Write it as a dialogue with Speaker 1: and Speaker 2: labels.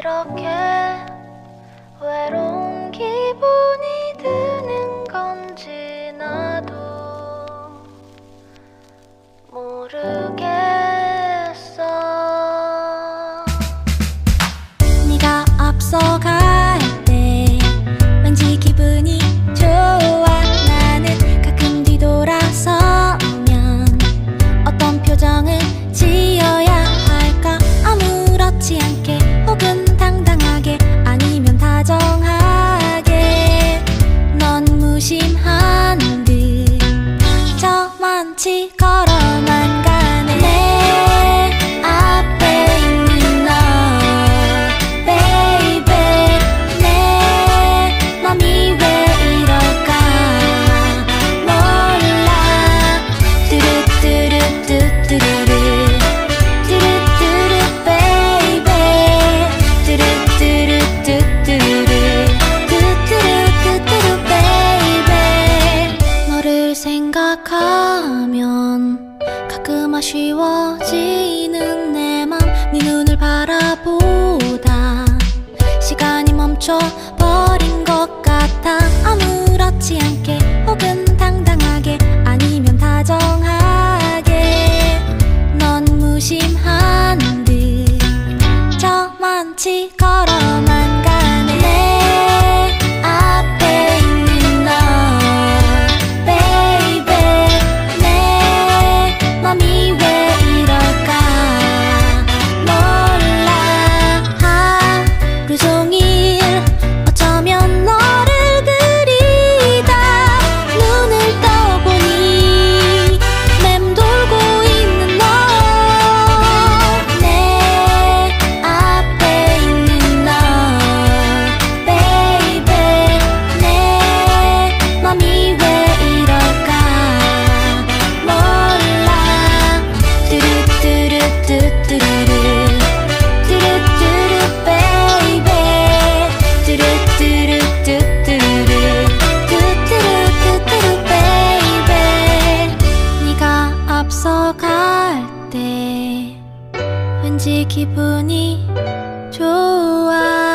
Speaker 1: 이렇게 같이
Speaker 2: 걸어 가면 가끔 아쉬워지는 내 맘 네 눈을 바라보다 시간이 멈춰버린 것 같아. 아무렇지 않게 혹은 당당하게 아니면 다정하게 넌 무심한 듯. 저만치 왠지 기분이 좋아.